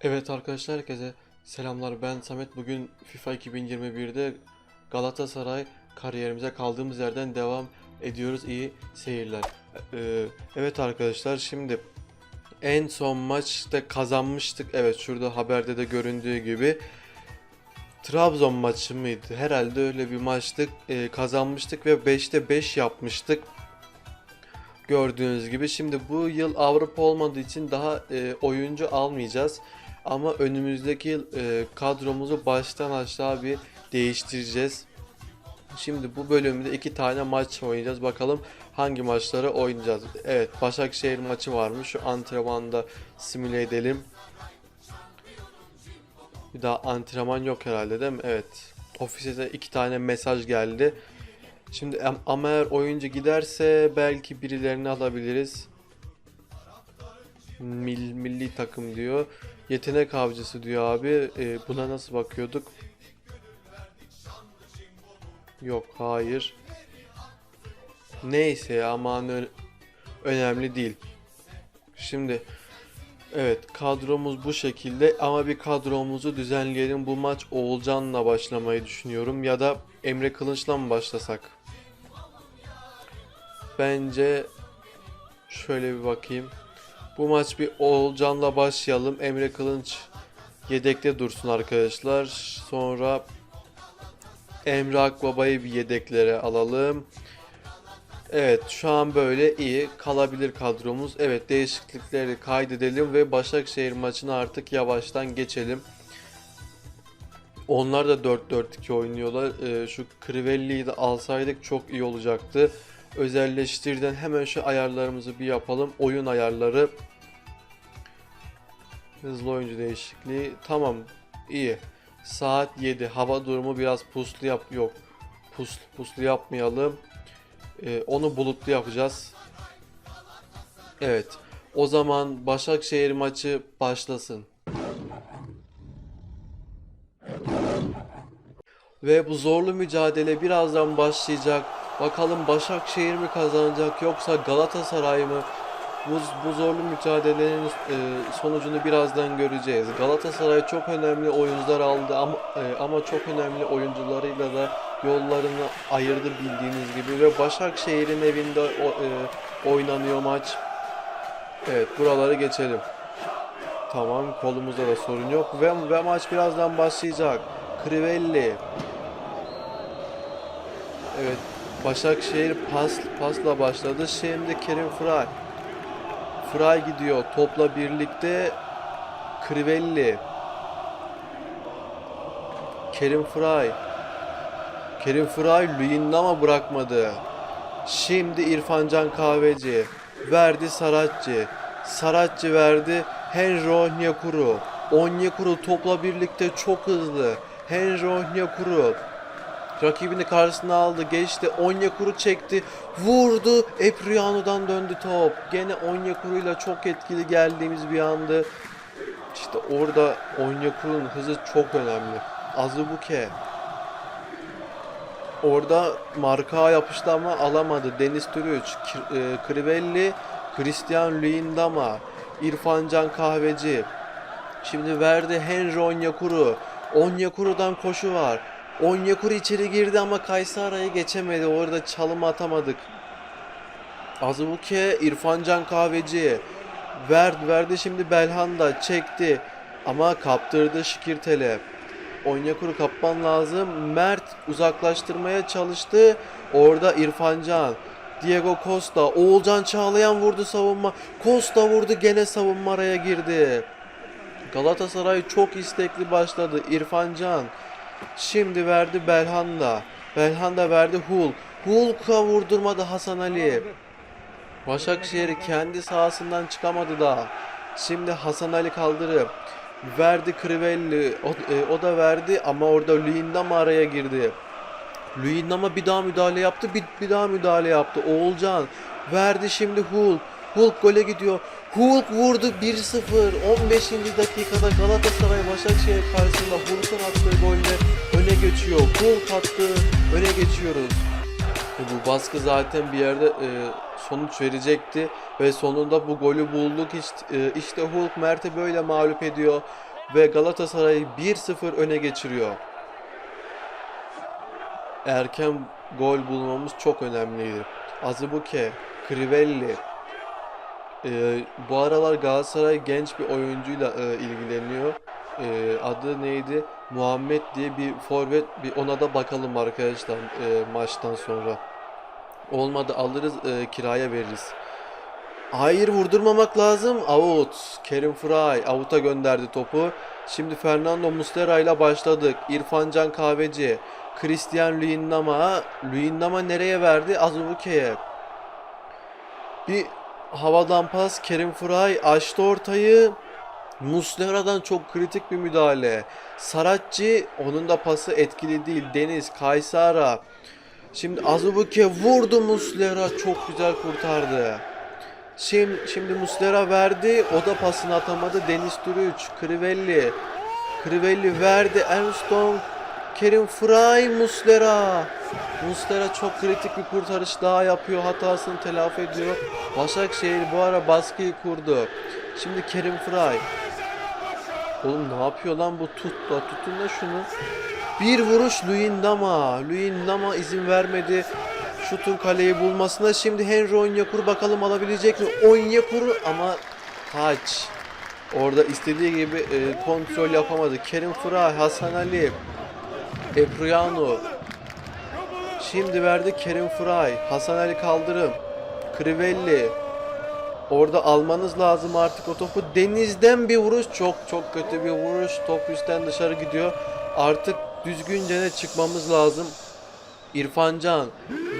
Evet arkadaşlar herkese selamlar ben Samet bugün FIFA 2021'de Galatasaray kariyerimize kaldığımız yerden devam ediyoruz iyi seyirler. Ee, evet arkadaşlar şimdi en son maçta kazanmıştık evet şurada haberde de göründüğü gibi Trabzon maçı mıydı herhalde öyle bir maçtık Ee, kazanmıştık ve 5'te 5 yapmıştık. Gördüğünüz gibi şimdi bu yıl Avrupa olmadığı için daha e, oyuncu almayacağız. Ama önümüzdeki e, kadromuzu baştan aşağı bir değiştireceğiz. Şimdi bu bölümde iki tane maç oynayacağız. Bakalım hangi maçları oynayacağız. Evet Başakşehir maçı varmış. Şu antrenmanda simüle edelim. Bir daha antrenman yok herhalde değil mi? Evet. Ofise iki tane mesaj geldi. Şimdi am- ama eğer oyuncu giderse belki birilerini alabiliriz. Mil, milli takım diyor. Yetenek avcısı diyor abi. Ee, buna nasıl bakıyorduk? Yok hayır. Neyse aman ö- önemli değil. Şimdi evet kadromuz bu şekilde ama bir kadromuzu düzenleyelim. Bu maç Oğulcan'la başlamayı düşünüyorum ya da Emre Kılınç'la mı başlasak? Bence şöyle bir bakayım. Bu maç bir Oğulcan'la başlayalım. Emre Kılınç yedekte dursun arkadaşlar. Sonra Emre Akbaba'yı bir yedeklere alalım. Evet şu an böyle iyi kalabilir kadromuz. Evet değişiklikleri kaydedelim ve Başakşehir maçına artık yavaştan geçelim. Onlar da 4-4-2 oynuyorlar. Ee, şu Crivelli'yi de alsaydık çok iyi olacaktı. Özelleştirden hemen şu ayarlarımızı bir yapalım. Oyun ayarları. Hızlı oyuncu değişikliği. Tamam. iyi. Saat 7. Hava durumu biraz puslu yap. Yok. Puslu, puslu yapmayalım. Ee, onu bulutlu yapacağız. Evet. O zaman Başakşehir maçı başlasın. Ve bu zorlu mücadele birazdan başlayacak. Bakalım Başakşehir mi kazanacak yoksa Galatasaray mı? Bu, bu zorlu mücadelenin e, sonucunu birazdan göreceğiz. Galatasaray çok önemli oyuncular aldı ama, e, ama çok önemli oyuncularıyla da yollarını ayırdı bildiğiniz gibi ve Başakşehir'in evinde o- e, oynanıyor maç. Evet buraları geçelim. Tamam kolumuzda da sorun yok ve, ve maç birazdan başlayacak. Crivelli. Evet Başakşehir pas pasla başladı. Şimdi Kerim Fry. Fry gidiyor. Topla birlikte Crivelli. Kerim Fry. Kerim Fry Luyendam'a bırakmadı. Şimdi İrfan Can Kahveci. Verdi Saratçı. Saratçı verdi Henry Onyekuru. Onyekuru topla birlikte çok hızlı. Henry Onyekuru. Rakibini karşısına aldı, geçti. Onyekuru çekti, vurdu. Epriano'dan döndü top. Gene Onyekuru'yla çok etkili geldiğimiz bir andı. İşte orada Onyekuru'nun hızı çok önemli. Azubuke. Orada marka yapıştı ama alamadı. Deniz Türüç, K- e, Crivelli, Christian Luyendama, İrfan Can Kahveci. Şimdi verdi Henry Onyekuru. Onyekuru'dan koşu var. Onyekuru içeri girdi ama Kaysara'yı geçemedi. Orada çalım atamadık. Azubuke, İrfan Can Kahveci. Verdi, verdi şimdi Belhanda çekti. Ama kaptırdı Şikirtel'e. Onyekuru kapman lazım. Mert uzaklaştırmaya çalıştı. Orada İrfan Can. Diego Costa. Oğulcan Çağlayan vurdu savunma. Costa vurdu gene savunma araya girdi. Galatasaray çok istekli başladı. İrfan Can. Şimdi verdi Belhanda. Belhanda verdi Hulk. Hulk'a vurdurmadı Hasan Ali. Başakşehir kendi sahasından çıkamadı daha. Şimdi Hasan Ali kaldırıp verdi Crivelli. O, e, o da verdi ama orada Luyendam araya girdi. Luyendam'a bir daha müdahale yaptı. Bir, bir daha müdahale yaptı. Oğulcan verdi şimdi Hulk. Hulk gole gidiyor. Hulk vurdu 1-0. 15. dakikada Galatasaray Başakşehir karşısında Hulk'un attığı golle öne geçiyor. Hulk attı. Öne geçiyoruz. E, Bu baskı zaten bir yerde e, sonuç verecekti ve sonunda bu golü bulduk. İşte, e, işte Hulk Mert'i böyle mağlup ediyor. ve Galatasaray'ı 1-0 öne geçiriyor. Erken gol bulmamız çok önemliydi. Azubuke, Crivelli. Ee, bu aralar Galatasaray genç bir oyuncuyla e, ilgileniyor. Ee, adı neydi? Muhammed diye bir forvet. Bir ona da bakalım arkadaşlar e, maçtan sonra. Olmadı alırız e, kiraya veririz. Hayır vurdurmamak lazım. Out. Kerim Fry out'a gönderdi topu. Şimdi Fernando Muslera ile başladık. İrfan Can Kahveci. Christian Luyendama. Luyendama nereye verdi? Azubuke'ye. Bir havadan pas. Kerim Fry açtı ortayı. Muslera'dan çok kritik bir müdahale. Saracchi onun da pası etkili değil. Deniz Kaysara. Şimdi Azubuke vurdu Muslera çok güzel kurtardı. Şimdi, şimdi Muslera verdi. O da pasını atamadı. Deniz Türüç, Crivelli. Crivelli verdi. Armstrong, Kerim Fry, Muslera. Muslera çok kritik bir kurtarış daha yapıyor. Hatasını telafi ediyor. Başakşehir bu ara baskıyı kurdu. Şimdi Kerim Fry. Oğlum ne yapıyor lan bu tut da tutun da şunu. Bir vuruş Luyendama. Luyendama izin vermedi. Şutun kaleyi bulmasına. Şimdi Henry Onyekuru bakalım alabilecek mi? Onyekuru ama kaç. Orada istediği gibi e, kontrol yapamadı. Kerim Fıray, Hasan Ali, Epriano. Şimdi verdi Kerim Fıray, Hasan Ali Kaldırım, Crivelli. Orada almanız lazım artık o topu. Denizden bir vuruş çok çok kötü bir vuruş. Top üstten dışarı gidiyor. Artık düzgünce ne çıkmamız lazım. İrfan Can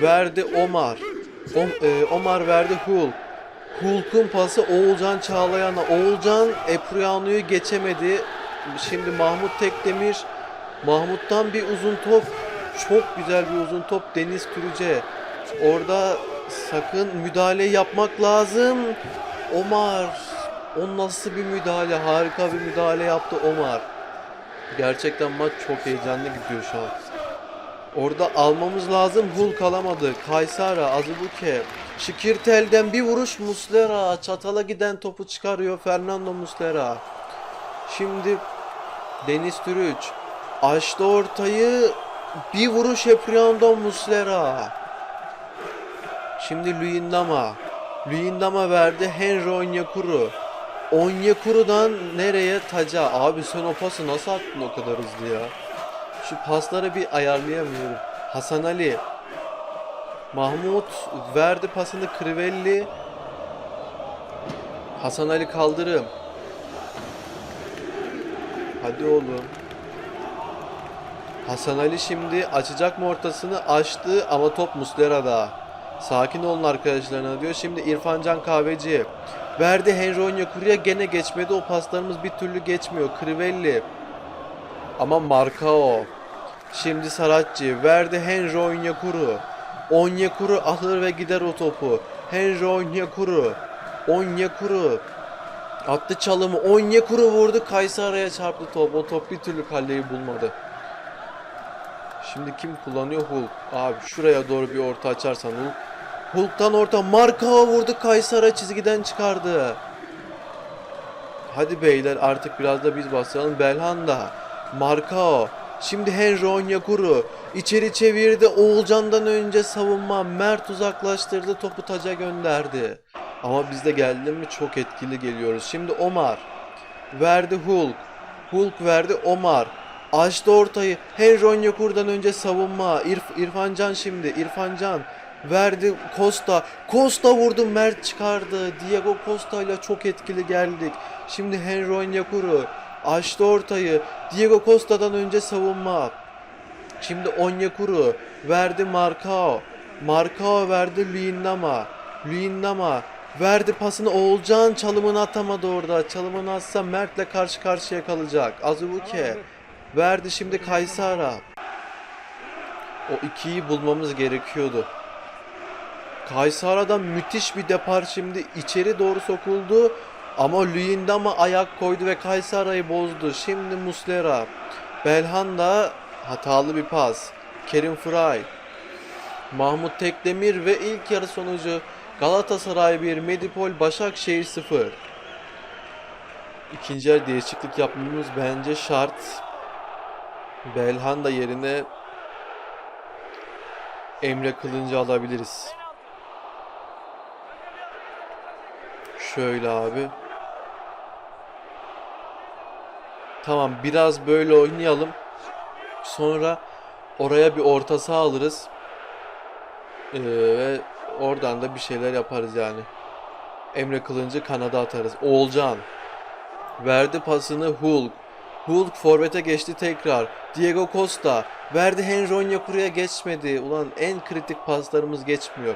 verdi Omar. O- e, Omar verdi Hulk. Hulk'un pası Oğulcan Çağlayan'a. Oğulcan Epriano'yu geçemedi. Şimdi Mahmut Tekdemir. Mahmut'tan bir uzun top. Çok güzel bir uzun top Deniz Türüce. Orada sakın müdahale yapmak lazım. Omar. O nasıl bir müdahale? Harika bir müdahale yaptı Omar. Gerçekten maç çok heyecanlı gidiyor şu an. Orada almamız lazım. Hulk alamadı. Kaysara, Azubuke. Şikirtel'den bir vuruş Muslera. Çatala giden topu çıkarıyor Fernando Muslera. Şimdi Deniz Türüç. Açtı ortayı. Bir vuruş Epriando Muslera. Şimdi Luyendama. Luyendama verdi Henry Onyekuru. Onyekuru'dan nereye taca? Abi sen o pası nasıl attın o kadar hızlı ya? Şu pasları bir ayarlayamıyorum. Hasan Ali. Mahmut verdi pasını Crivelli. Hasan Ali kaldırım. Hadi oğlum. Hasan Ali şimdi açacak mı ortasını açtı ama top Muslera'da. Sakin olun arkadaşlarına diyor. Şimdi İrfan Can Kahveci. Verdi Henry Onyekuru'ya gene geçmedi. O paslarımız bir türlü geçmiyor. Crivelli. Ama Markao. Şimdi Saracchi verdi Henry Onyekuru. Onyekuru alır ve gider o topu. Henry Onyekuru. Onyekuru. Attı çalımı. Onyekuru vurdu. Kaysara'ya çarptı top. O top bir türlü kaleyi bulmadı. Şimdi kim kullanıyor? Hulk. Abi şuraya doğru bir orta açarsan Hulk. Hulk'tan orta. Markao vurdu. Kaysara çizgiden çıkardı. Hadi beyler artık biraz da biz basalım. Belhanda. Markao. Şimdi Henry Onyekuru. içeri çevirdi. Oğulcan'dan önce savunma. Mert uzaklaştırdı. Topu taca gönderdi. Ama biz de geldi mi çok etkili geliyoruz. Şimdi Omar. Verdi Hulk. Hulk verdi Omar. Açtı ortayı. Henry Onyekuru'dan önce savunma. İrf İrfan Can şimdi. İrfan Can. Verdi Costa. Costa vurdu Mert çıkardı. Diego Costa ile çok etkili geldik. Şimdi Henry Onyekuru. Açtı ortayı. Diego Costa'dan önce savunma. Şimdi Onyekuru verdi Markao. Markao verdi Luyendama. Luyendama verdi pasını Oğulcan çalımını atamadı orada. Çalımını atsa Mert'le karşı karşıya kalacak. Azubuke verdi şimdi Kaysara. O ikiyi bulmamız gerekiyordu. Kaysara'dan müthiş bir depar şimdi içeri doğru sokuldu. Ama Luyendama ayak koydu ve Kaysara'yı bozdu. Şimdi Muslera. Belhanda hatalı bir pas. Kerim Fry. Mahmut Tekdemir ve ilk yarı sonucu Galatasaray 1, Medipol Başakşehir 0. ikinci yer değişiklik yapmamız bence şart. Belhanda yerine Emre Kılıncı alabiliriz. Şöyle abi. Tamam biraz böyle oynayalım. Sonra oraya bir orta saha alırız. Ee, ve oradan da bir şeyler yaparız yani. Emre Kılıncı kanada atarız. Oğulcan. Verdi pasını Hulk. Hulk forvete geçti tekrar. Diego Costa. Verdi Henry Onyekuru'ya geçmedi. Ulan en kritik paslarımız geçmiyor.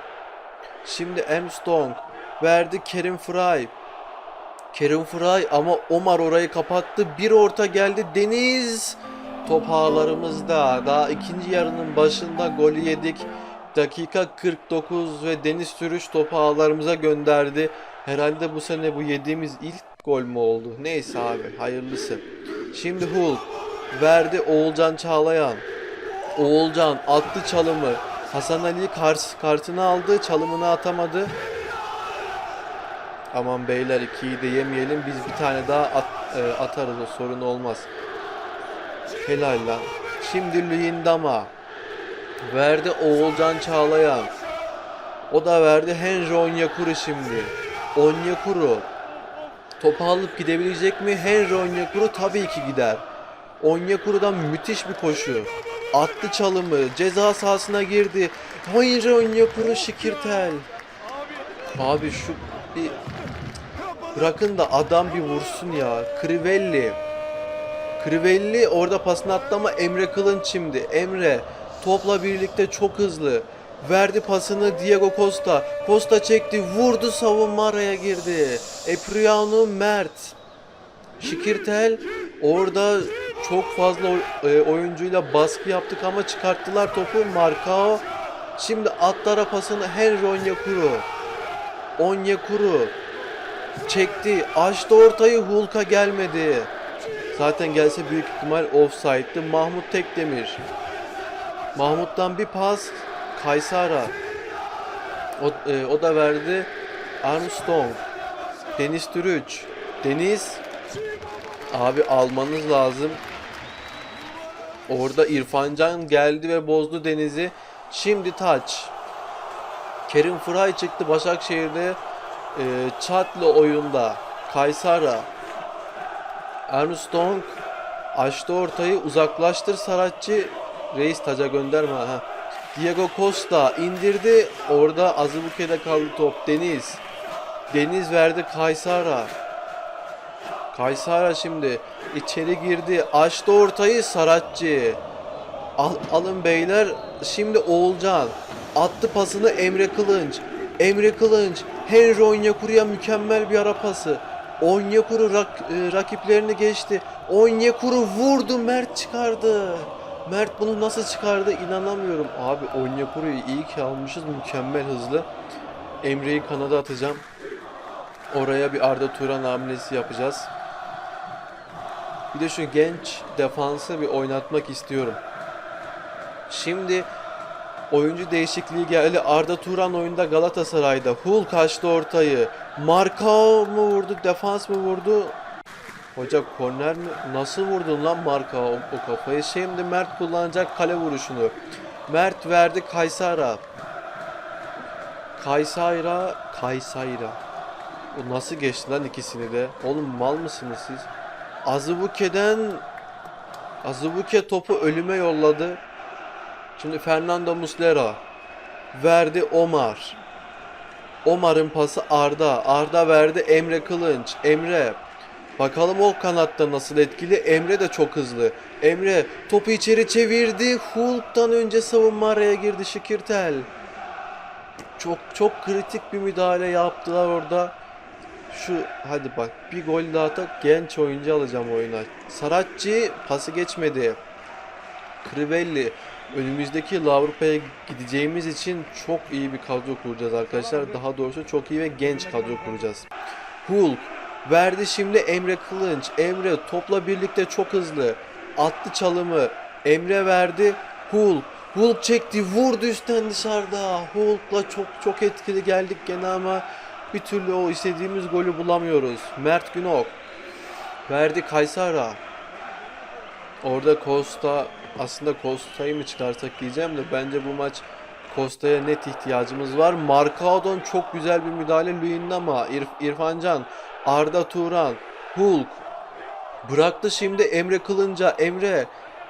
Şimdi Armstrong. Verdi Kerim Fry. Kerim Fry ama Omar orayı kapattı. Bir orta geldi. Deniz. Top ağlarımızda. Daha ikinci yarının başında golü yedik. Dakika 49 ve Deniz Sürüş topu ağlarımıza gönderdi. Herhalde bu sene bu yediğimiz ilk gol mü oldu? Neyse abi hayırlısı. Şimdi Hulk verdi Oğulcan Çağlayan. Oğulcan attı çalımı. Hasan Ali kart, kartını aldı. Çalımını atamadı. Aman beyler ikiyi de yemeyelim. Biz bir tane daha at, e, atarız o sorun olmaz. Helal lan. Şimdi Luyendama. Verdi Oğulcan Çağlayan. O da verdi Henry Onyekuru şimdi. Onyekuru. Topu alıp gidebilecek mi? Henry Onyekuru tabii ki gider. Onyekuru'dan müthiş bir koşu. Attı çalımı. Ceza sahasına girdi. Henry Onyekuru şikirtel. Abi şu bir bırakın da adam bir vursun ya. Crivelli. Crivelli orada pasını attı ama Emre Kılınç şimdi. Emre topla birlikte çok hızlı. Verdi pasını Diego Costa. Costa çekti, vurdu savunma araya girdi. Epriano Mert. Şikirtel orada çok fazla e, oyuncuyla baskı yaptık ama çıkarttılar topu. Markao. Şimdi atlara pasını Henry Onyekuru. Onyekuru çekti. Açtı ortayı Hulk'a gelmedi. Zaten gelse büyük ihtimal offside'dı. Mahmut Tekdemir. Mahmut'tan bir pas Kaysara. O, e, o da verdi Armstrong. Deniz Türüç. Deniz abi almanız lazım. Orada İrfancan geldi ve bozdu Deniz'i. Şimdi taç. Kerim Fıray çıktı Başakşehir'de. E, Çatlı oyunda. Kaysara. Armstrong açtı ortayı uzaklaştır Saratçı Reis taca gönderme ha. Diego Costa indirdi. Orada Azubuke'de kaldı top. Deniz. Deniz verdi Kaysara. Kaysara şimdi içeri girdi. Açtı ortayı Saratçı. Al, alın beyler. Şimdi Oğulcan. Attı pasını Emre Kılınç. Emre Kılınç. Henry Onyekuru'ya mükemmel bir ara pası. Onyekuru rak, e, rakiplerini geçti. Onyekuru vurdu. Mert çıkardı. Mert bunu nasıl çıkardı inanamıyorum. Abi Onyekuru'yu iyi ki almışız. Mükemmel hızlı. Emre'yi kanada atacağım. Oraya bir Arda Turan hamlesi yapacağız. Bir de şu genç defansı bir oynatmak istiyorum. Şimdi oyuncu değişikliği geldi. Arda Turan oyunda Galatasaray'da. Hulk açtı ortayı. Markao mu vurdu? Defans mı vurdu? Hoca korner mi? Nasıl vurdun lan Marka o, o kafayı? Şimdi Mert kullanacak kale vuruşunu. Mert verdi Kaysara. Kaysayra, Kaysayra. O nasıl geçti lan ikisini de? Oğlum mal mısınız siz? Azubuke'den Azubuke topu ölüme yolladı. Şimdi Fernando Muslera verdi Omar. Omar'ın pası Arda. Arda verdi Emre Kılınç. Emre Bakalım o kanatta nasıl etkili. Emre de çok hızlı. Emre topu içeri çevirdi. Hulk'tan önce savunma araya girdi Şikirtel. Çok çok kritik bir müdahale yaptılar orada. Şu hadi bak bir gol daha atak genç oyuncu alacağım oyuna. Saratçı pası geçmedi. Crivelli önümüzdeki yıl Avrupa'ya gideceğimiz için çok iyi bir kadro kuracağız arkadaşlar. Daha doğrusu çok iyi ve genç kadro kuracağız. Hulk Verdi şimdi Emre Kılınç. Emre topla birlikte çok hızlı. Attı çalımı. Emre verdi. Hulk. Hulk çekti. Vurdu üstten dışarıda. Hulk'la çok çok etkili geldik gene ama bir türlü o istediğimiz golü bulamıyoruz. Mert Günok. Verdi Kaysara. Orada Costa aslında Costa'yı mı çıkarsak diyeceğim de bence bu maç Costa'ya net ihtiyacımız var. Markao'dan çok güzel bir müdahale Luyendama, İrf İrfancan, Arda Turan, Hulk. Bıraktı şimdi Emre Kılınç'a. Emre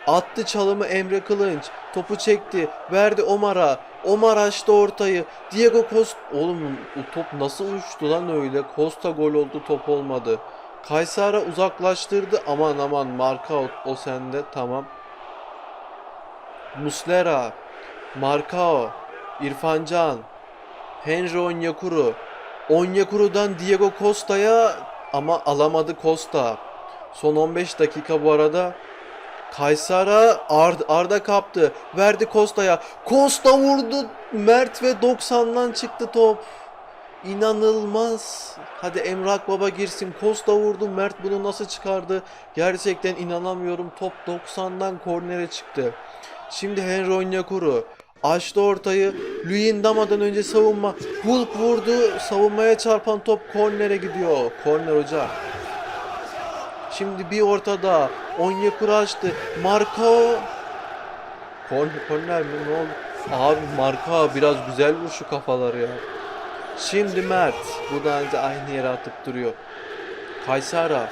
attı çalımı Emre Kılınç. Topu çekti. Verdi Omar'a. Omar açtı ortayı. Diego Costa. Oğlum o top nasıl uçtu lan öyle? Costa gol oldu top olmadı. Kaysara uzaklaştırdı. Aman aman Marka o sende. Tamam. Muslera. Markao. İrfan Can. Henry Onyekuru. Onyekuru'dan Diego Costa'ya ama alamadı Costa. Son 15 dakika bu arada. Kaysara Arda, Arda kaptı. Verdi Costa'ya. Costa vurdu. Mert ve 90'dan çıktı top. İnanılmaz. Hadi Emrak Baba girsin. Costa vurdu. Mert bunu nasıl çıkardı? Gerçekten inanamıyorum. Top 90'dan kornere çıktı. Şimdi Henry Onyekuru. Açtı ortayı. Luyendama'dan önce savunma. Hulk vurdu. Savunmaya çarpan top kornere gidiyor. Korner hoca. Şimdi bir ortada. Onyekuru açtı. Marko. Korner, korner mi? Ne oldu? Abi Marka biraz güzel vur şu kafaları ya. Şimdi Mert. Bu da önce aynı yere atıp duruyor. Kaysara.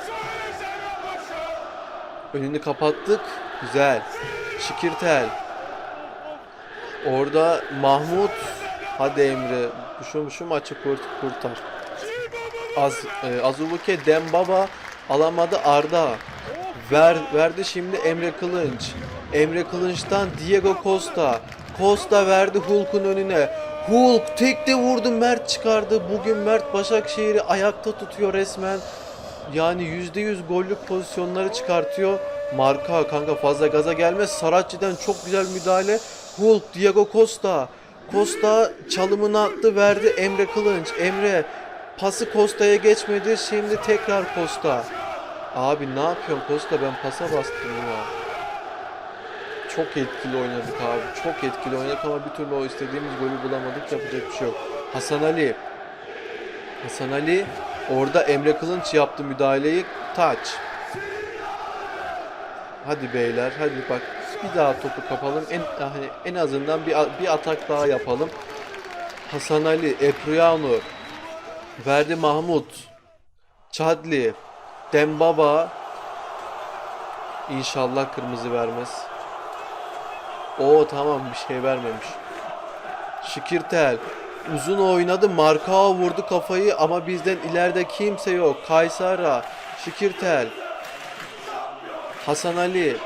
Önünü kapattık. Güzel. Şikirtel. Orada Mahmut. Hadi Emre. Şu, şu maçı kurt, kurtar. Az, e, Azubuke Dembaba alamadı Arda. Ver, verdi şimdi Emre Kılınç. Emre Kılınç'tan Diego Costa. Costa verdi Hulk'un önüne. Hulk tekte vurdu Mert çıkardı. Bugün Mert Başakşehir'i ayakta tutuyor resmen. Yani %100 gollük pozisyonları çıkartıyor. Marka kanka fazla gaza gelmez. Saracchi'den çok güzel müdahale. Hulk, Diego Costa. Costa çalımını attı verdi Emre Kılınç. Emre pası Costa'ya geçmedi. Şimdi tekrar Costa. Abi ne yapıyorsun Costa ben pasa bastım ya. Çok etkili oynadık abi. Çok etkili oynadık ama bir türlü o istediğimiz golü bulamadık. Yapacak bir şey yok. Hasan Ali. Hasan Ali orada Emre Kılınç yaptı müdahaleyi. Taç. Hadi beyler hadi bak bir daha topu kapalım. En hani en azından bir bir atak daha yapalım. Hasan Ali, Epriano, verdi Mahmut, Çadli, Dembaba. İnşallah kırmızı vermez. O tamam bir şey vermemiş. Şikirtel uzun oynadı. Markao vurdu kafayı ama bizden ileride kimse yok. Kaysara, Şikirtel, Hasan Ali,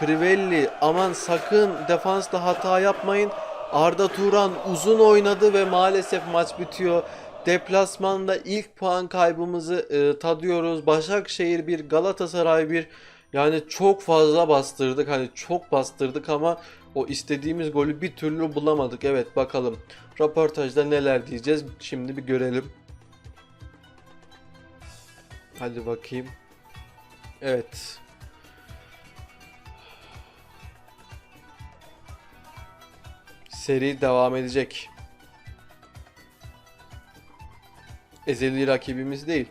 Crivelli aman sakın defansta hata yapmayın. Arda Turan uzun oynadı ve maalesef maç bitiyor. Deplasmanda ilk puan kaybımızı e, tadıyoruz. Başakşehir bir Galatasaray bir yani çok fazla bastırdık. Hani çok bastırdık ama o istediğimiz golü bir türlü bulamadık. Evet bakalım röportajda neler diyeceğiz. Şimdi bir görelim. Hadi bakayım. Evet. Seri devam edecek. Ezeli rakibimiz değil.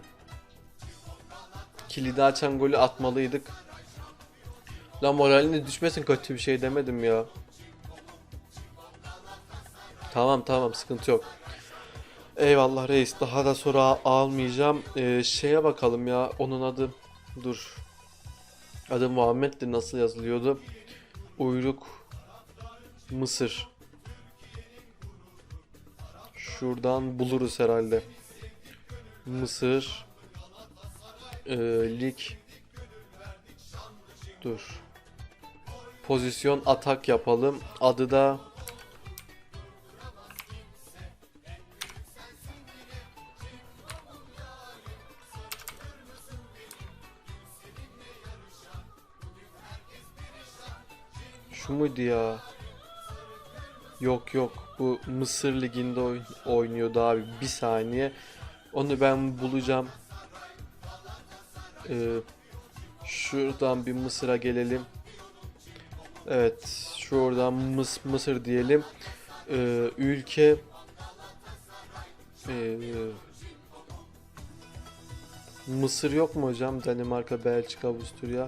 Kilidi açan golü atmalıydık. La moralini düşmesin kötü bir şey demedim ya. Tamam tamam sıkıntı yok. Eyvallah reis daha da sonra almayacağım. Ee, şeye bakalım ya onun adı dur. Adı Muhammed'di nasıl yazılıyordu? Uyruk Mısır. Şuradan buluruz herhalde. Mısır e, lig dur. Pozisyon atak yapalım. Adı da Şu muydu ya? Yok yok bu Mısır liginde oyn oynuyordu abi bir saniye. Onu ben bulacağım. Ee, şuradan bir Mısır'a gelelim. Evet şuradan Mıs Mısır diyelim. Ee, ülke ee, Mısır yok mu hocam? Danimarka, Belçika, Avusturya.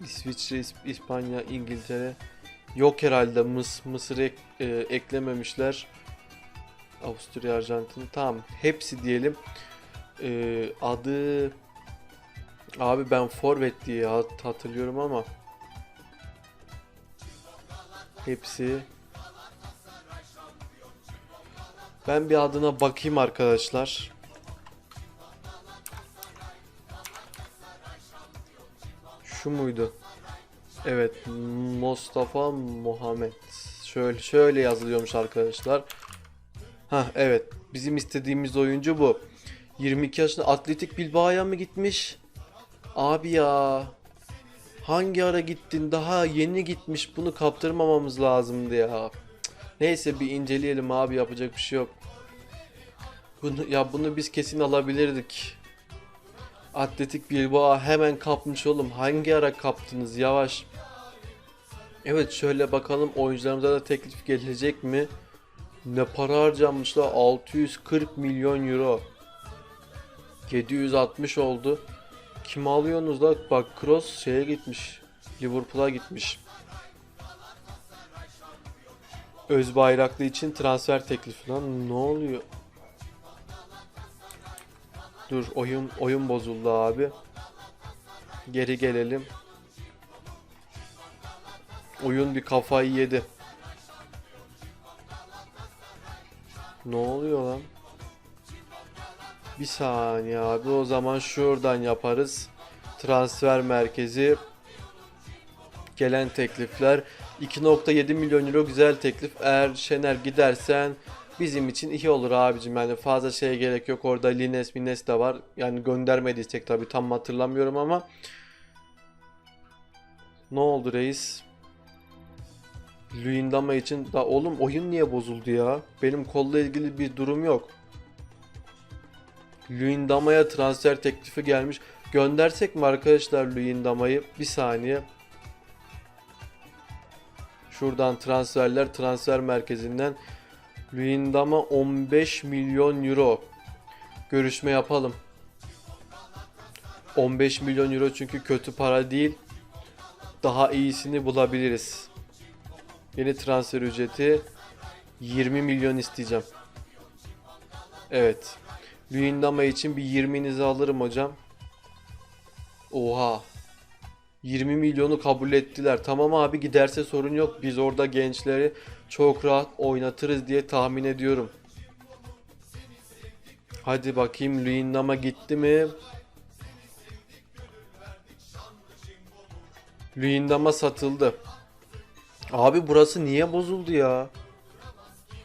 İsviçre, İs- İspanya, İngiltere. Yok herhalde Mıs Mısır'ı ek- e, eklememişler. Avusturya, Arjantin. Tamam. Hepsi diyelim. E, adı abi ben forvet diye hat- hatırlıyorum ama hepsi ben bir adına bakayım arkadaşlar. Şu muydu? Evet, Mustafa Muhammed. Şöyle şöyle yazılıyormuş arkadaşlar. Ha evet, bizim istediğimiz oyuncu bu. 22 yaşında Atletik Bilbao'ya mı gitmiş? Abi ya. Hangi ara gittin? Daha yeni gitmiş. Bunu kaptırmamamız lazımdı ya. Neyse bir inceleyelim abi yapacak bir şey yok. Bunu, ya bunu biz kesin alabilirdik. Atletik Bilbao hemen kapmış oğlum. Hangi ara kaptınız? Yavaş. Evet şöyle bakalım oyuncularımıza da teklif gelecek mi? Ne para harcanmışlar? 640 milyon euro. 760 oldu. Kim alıyorsunuz da? Bak Kroos şeye gitmiş. Liverpool'a gitmiş. Öz bayraklı için transfer teklifi lan ne oluyor? Dur oyun oyun bozuldu abi. Geri gelelim. Oyun bir kafayı yedi. Ne oluyor lan? Bir saniye abi o zaman şuradan yaparız. Transfer merkezi. Gelen teklifler. 2.7 milyon euro güzel teklif. Eğer Şener gidersen bizim için iyi olur abicim. Yani fazla şeye gerek yok. Orada Lines Mines de var. Yani göndermediysek tabii tam hatırlamıyorum ama. Ne oldu reis? Luyendama için da oğlum oyun niye bozuldu ya? Benim kolla ilgili bir durum yok. Luyendama'ya transfer teklifi gelmiş. Göndersek mi arkadaşlar Luyendama'yı? Bir saniye. Şuradan transferler transfer merkezinden Luyendama 15 milyon euro. Görüşme yapalım. 15 milyon euro çünkü kötü para değil. Daha iyisini bulabiliriz. Yeni transfer ücreti 20 milyon isteyeceğim. Evet. Luyendama için bir 20'nizi alırım hocam. Oha. 20 milyonu kabul ettiler. Tamam abi giderse sorun yok. Biz orada gençleri çok rahat oynatırız diye tahmin ediyorum. Hadi bakayım Luyendama gitti mi? Luyendama satıldı. Abi burası niye bozuldu ya?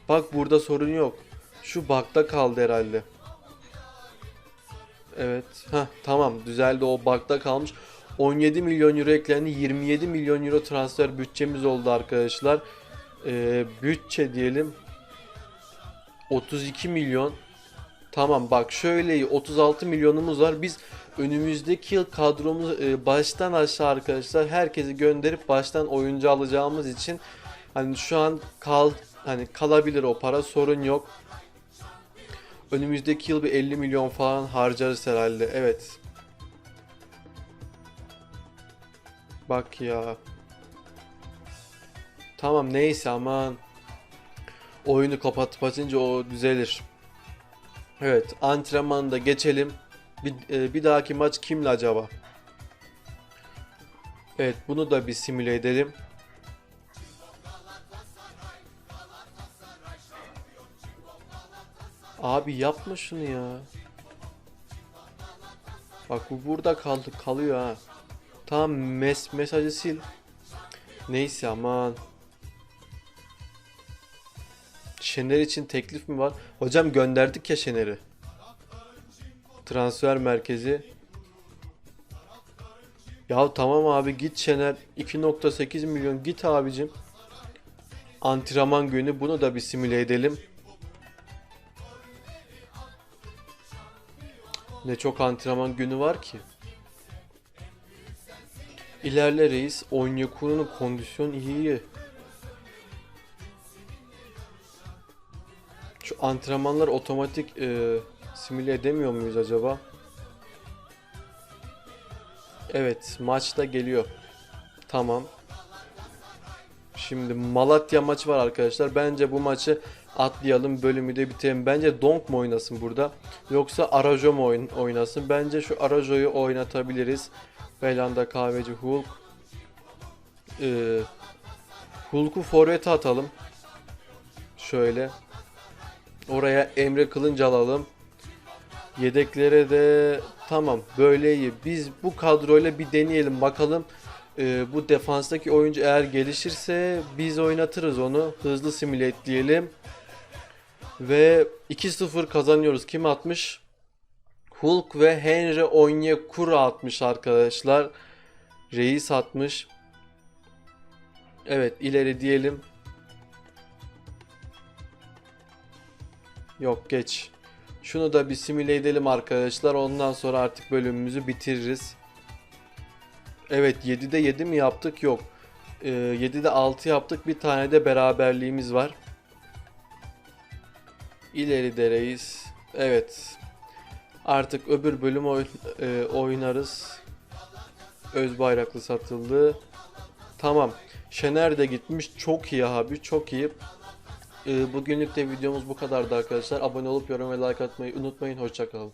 Bak burada sorun yok. Şu bakta kaldı herhalde. Evet. Ha tamam düzeldi o bakta kalmış. 17 milyon euro eklendi. 27 milyon euro transfer bütçemiz oldu arkadaşlar. Ee, bütçe diyelim. 32 milyon. Tamam bak şöyle 36 milyonumuz var. Biz önümüzdeki yıl kadromuz e, baştan aşağı arkadaşlar herkesi gönderip baştan oyuncu alacağımız için hani şu an kal hani kalabilir o para sorun yok. Önümüzdeki yıl bir 50 milyon falan harcarız herhalde. Evet. Bak ya. Tamam neyse aman. Oyunu kapatıp açınca o düzelir. Evet antrenmanda geçelim. Bir, e, bir dahaki maç kimle acaba? Evet bunu da bir simüle edelim. Abi yapma şunu ya. Bak bu burada kaldı kalıyor ha. Tamam mes mesajı sil. Neyse aman. Şener için teklif mi var? Hocam gönderdik ya Şener'i. Transfer merkezi. Ya tamam abi git Şener 2.8 milyon git abicim. Antrenman günü bunu da bir simüle edelim. Ne çok antrenman günü var ki. İlerle reis. Onyekuru'nun kondisyon iyi. Şu antrenmanlar otomatik e, Simüle edemiyor muyuz acaba? Evet, maç da geliyor. Tamam. Şimdi Malatya maçı var arkadaşlar. Bence bu maçı atlayalım, bölümü de bitirelim. Bence Donk mu oynasın burada? Yoksa Arajo mu oyn- oynasın? Bence şu Arajo'yu oynatabiliriz. Belanda Kahveci Hulk. Ee, Hulk'u forvete atalım. Şöyle. Oraya Emre Kılınç alalım. Yedeklere de tamam böyle iyi. Biz bu kadroyla bir deneyelim bakalım. Ee, bu defanstaki oyuncu eğer gelişirse biz oynatırız onu. Hızlı simüle etleyelim. Ve 2-0 kazanıyoruz. Kim atmış? Hulk ve Henry Onyekuru atmış arkadaşlar. Reis atmış. Evet ileri diyelim. Yok geç. Şunu da bir simüle edelim arkadaşlar. Ondan sonra artık bölümümüzü bitiririz. Evet 7'de 7 mi yaptık? Yok. Ee, 7'de 6 yaptık. Bir tane de beraberliğimiz var. İleri dereyiz. Evet. Artık öbür bölüm e, oynarız. Öz bayraklı satıldı. Tamam. Şener de gitmiş. Çok iyi abi. Çok iyi. Ee, bugünlük de videomuz bu kadardı arkadaşlar. Abone olup yorum ve like atmayı unutmayın. Hoşçakalın.